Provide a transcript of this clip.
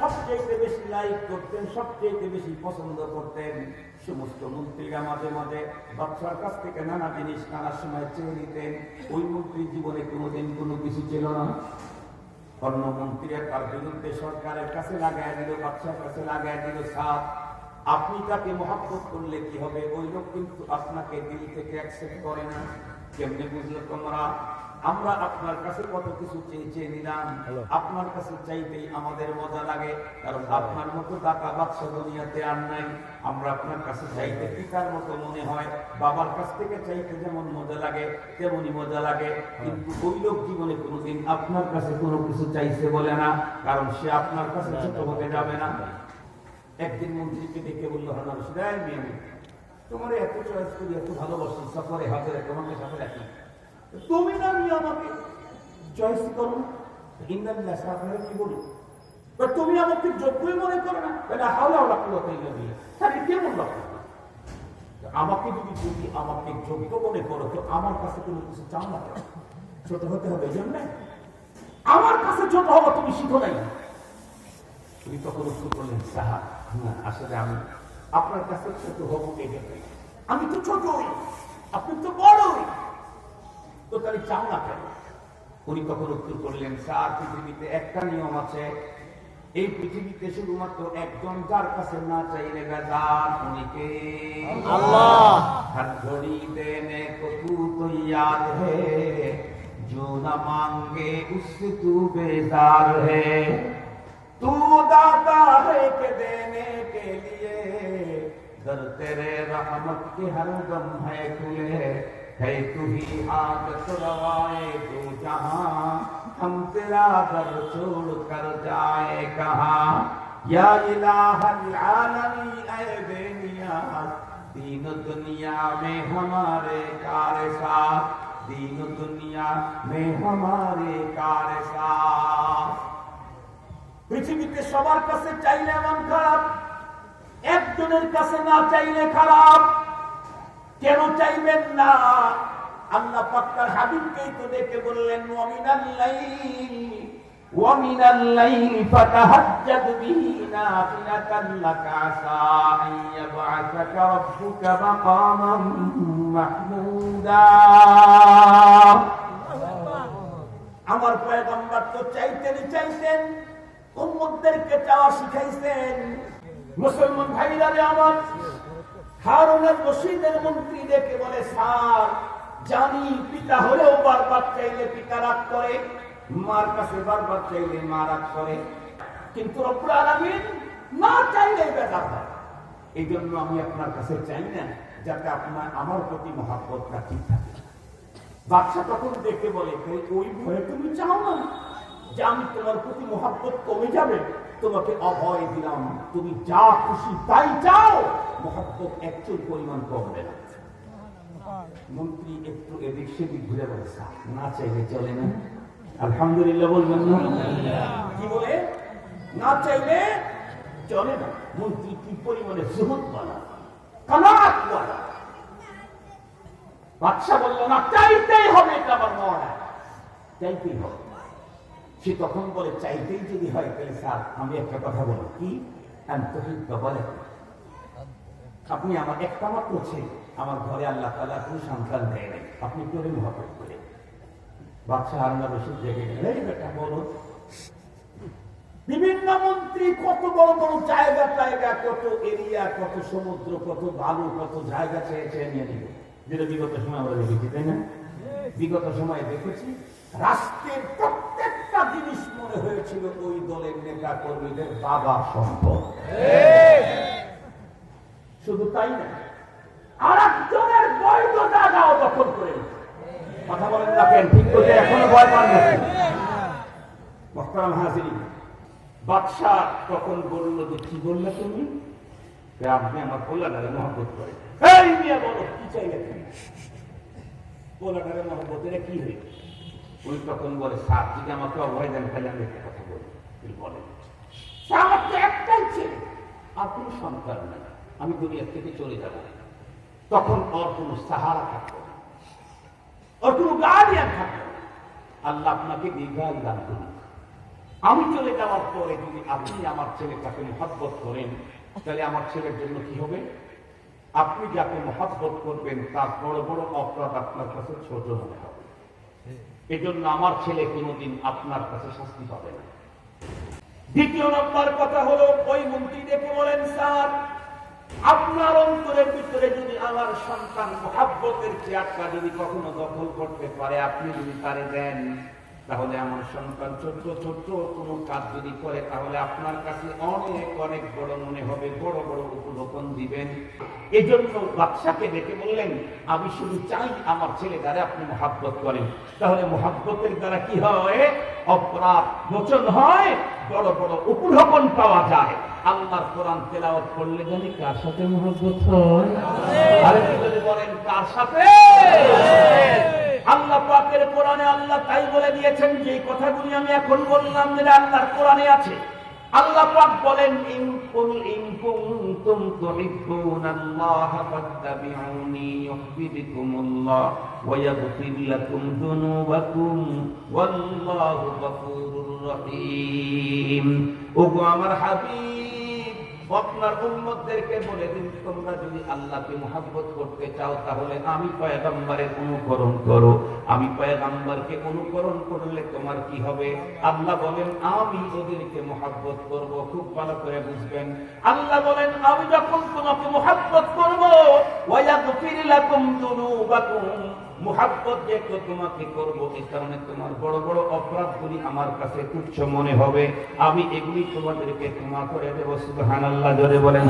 সবচেয়ে বেশি লাইক করতেন সবচেয়ে বেশি পছন্দ করতেন। সমস্ত মন্ত্রীরা মাঝে মাঝে বাদশার কাছ থেকে নানা জিনিস নানা সময় চেয়ে নিতেন। ওই মন্ত্রীর জীবনে কোনোদিন কোনো কিছু ছিল না। কর্মমন্ত্রীরা তার বিরুদ্ধে সরকারের কাছে লাগাই দিল, বাচ্চার কাছে লাগাই দিল সাপ আপনি তাকে মহাব্বত করলে কি হবে? ওই লোক কিন্তু আপনাকে দিল থেকে অ্যাকসেপ্ট করে না। কেমনি বুঝলো তোমরা? আমরা আপনার কাছে কত কিছু চেয়ে নিলাম। আপনার কাছে চাইতেই আমাদের মজা লাগে কারণ আপনার মতো টাকা বাচ্চা দুনিয়াতে আর নাই। আমরা আপনার কাছে চাইতে পিতার মতো মনে হয় বাবার কাছ থেকে চাইতে যেমন মজা লাগে তেমনই মজা লাগে। কিন্তু ওই লোক জীবনে কোনোদিন আপনার কাছে কোনো কিছু চাইছে বলে না কারণ সে আপনার কাছে ছোট হতে যাবে না। একদিন মন্ত্রীকে ডেকে বলল হানা রশিদাই মেয়ে তোমার এত চয়েস করি এত ভালোবাসি সফরে হাজারে তোমাকে সাথে রাখি। তুমি না নিয়ে আমাকে চয়েস করো বা তুমি আমাকে যোগ্যই মনে করো না, তাহলে হাওলা দিয়ে তাহলে কেমন লক্ষ্য আমাকে যদি যদি আমাকে যোগ্য মনে করো, তো আমার কাছে কোনো কিছু চাও না? ছোট হতে হবে জন্য। আমার কাছে ছোট হব তুমি শিখো নাই। তুমি তখন উত্তর করলেন সাহা, না, আসলে আমি আপনার কাছে ছোট হব। আমি তো ছোটই, আপনি তো বড়ই। তো তাহলে চাও না কেন উনি তখন উত্তর করলেন স্যার পৃথিবীতে একটা নিয়ম আছে এই পৃথিবীতে শুধুমাত্র একজন যার কাছে না চাইলে গাজার উনিকে আল্লাহ। हर घड़ी देने को तू तो याद है जो न मांगे उससे तू बेजार है तू दाता है के देने के लिए दर तेरे रहमत के हर गम है खुले है तू ही आदत रवाए तू जहां हम तेरा दर छोड़ कर जाए कहाँ या इलाहल आलमी ऐ बेनियाज दीन दुनिया में हमारे कार साथ दीन दुनिया में हमारे कार साथ পৃথিবীতে সবার কাছে চাইলে এমন খারাপ একজনের কাছে না চাইলে খারাপ কেন চাইবেন না আল্লাহ পাক্কার হাবিবকেই তো দেখে বললেন ওয়ামিনাল লাইল ومن الليل فتهجد به نافلة لك عسى أن يبعثك ربك مقاما محمودا আমার পয়গম্বর তো চাইতেন চাইতেন উম্মতদেরকে চাওয়া শিখাইছেন মুসলমান ভাইরা রে আমার মন্ত্রী দেখে বলে স্যার জানি পিতা হলেও বারবার চাইলে পিতা রাগ করে মার কাছে বারবার চাইলে মা রাগ করে। কিন্তু রব্বুল না চাইলে হয়। এই জন্য আমি আপনার কাছে চাই না যাতে আপনার আমার প্রতি মহাব্বত রাখি থাকে। বাদশা তখন দেখে বলে "কই, ওই ভয়ে তুমি চাও না যে আমি তোমার প্রতি মহাব্বত কমে যাবে? তোমাকে অভয় দিলাম। তুমি যা খুশি তাই চাও। মহাব্বত একচুল পরিমাণ কমবে না। মন্ত্রী একটু এদিক সেদিক ঘুরে বলে না চাইলে চলে না। আলহামদুলিল্লাহ বলবেন না? কি বলে? না চাইলে চলে না। মন্ত্রী কি পরিমাণে সুহত বলা? কানাত বলা? বাদশা বলল, না, চাইতেই হবে এটা আমার মরা চাইতেই হবে। সে তখন বলে, চাইতেই যদি হয় তাহলে স্যার, আমি একটা কথা বলি। কি? বলে আপনি আমার, একটা মাত্র ছেলে। আমার ঘরে আল্লাহ তালা কোনো সন্তান দেয় নাই। আপনি করে মহাপত করে বাদশাহ হারুনা রশিদ জেগে গেলে "এই বেটা, বলো। বিভিন্ন মন্ত্রী কত বড় বড় জায়গা জায়গা, কত এরিয়া, কত সমুদ্র, কত বালু, কত জায়গা চেয়ে চেয়ে নিয়ে নিল। যেটা বিগত সময় আমরা দেখেছি, তাই না? বিগত সময়ে দেখেছি, রাষ্ট্রের প্রত্যেকটা জিনিস মনে হয়েছিল, ওই দলের নেতা কর্মীদের বাবা সম্ভব শুধু তাই না আর একজনের দখল করে কথা বলেন না ঠিক করে এখনও ভয় পান হাজিরি, বাদশাহ তখন বলল যে, কি বললে তুমি? আপনি আমার পোলাটারে মহব্বত করে এই মিয়া বলো, কি চাইলে তুমি? পোলাটারে মহব্বত এটা কি হয়ে উনি তখন বলে স্যার যদি আমাকে অভয় দেন তাহলে আমি একটা কথা বলি। তিনি বলেন "স্যার, আমার তো একটাই ছেলে। সন্তান নেই আমি দুনিয়া থেকে চলে যাব। তখন ওর কোনো সাহারা থাকবে ওর কোনো গার্ডিয়ান থাকবে আল্লাহ আপনাকে দীর্ঘায়ু দান করুন আমি চলে যাওয়ার পরে যদি আপনি আমার ছেলেটাকে মহাব্বত করেন তাহলে আমার ছেলের জন্য কি হবে? আপনি যাকে মহাব্বত করবেন তার বড় বড় অপরাধ আপনার কাছে ছোট হবে। এজন্য আমার ছেলে কোনোদিন আপনার কাছে শাস্তি পাবে না। দ্বিতীয় নম্বর কথা হলো, ওই মন্ত্রী দেখে বলেন, স্যার, আপনার অন্তরের ভিতরে যদি আমার সন্তান মহাব্বতের চেয়ারটা যদি কখনো দখল করতে পারে, আপনি যদি তারে দেন তাহলে আমার সন্তান ছোট্ট ছোট্ট কোনো কাজ যদি করে, তাহলে আপনার কাছে অনেক অনেক বড় মনে হবে, বড় বড় উপলোকন দিবেন। এজন্য বাদশাকে দেখে বললেন, আমি শুধু চাই আমার ছেলে দ্বারা আপনি মহাব্বত করেন। তাহলে মহাব্বতের দ্বারা কি হয়? অপরাধ মোচন হয়, বড় বড় উপঢকন পাওয়া যায়। আল্লাহর কোরআন তেলাওয়াত করলে জানি কার সাথে মহব্বত হয়? আরে বলেন, কার সাথে? আল্লাহ পাকের কোরআনে আল্লাহ তাই বলে দিয়েছেন, যে কথাগুলি আমি এখন বললাম যেটা আল্লাহর কোরআনে আছে। আল্লাহ পাক বলেন ইন কুনতুম তুহিব্বুনাল্লাহ ফাত্তাবিউনি ইউহিব্বুকুমুল্লাহ ওয়া ইয়াগফির লাকুম যুনুবাকুম ওয়াল্লাহু গফুরুর রহিম। ওগো আমার হাবিব আপনার উম্মতদেরকে বলে দিন, তোমরা যদি আল্লাহকে মহাব্বত করতে চাও, তাহলে আমি পয়গম্বরের অনুকরণ করো। আমি পয়গম্বরকে অনুকরণ করলে তোমার কি হবে? আল্লাহ বলেন, আমি ওদেরকে মহাব্বত করব। খুব ভালো করে বুঝবেন। আল্লাহ বলেন, আমি যখন তোমাকে মহাব্বত করব ওয়ায়াগফির লাকুম যুনুবাকুম মুহাব্বত যে তো তোমাকে করব এই কারণে তোমার বড় বড় অপরাধগুলি আমার কাছে তুচ্ছ মনে হবে। আমি এগুলি তোমাদেরকে ক্ষমা করে দেবো, সুবহানাল্লাহ, জোরে বলেন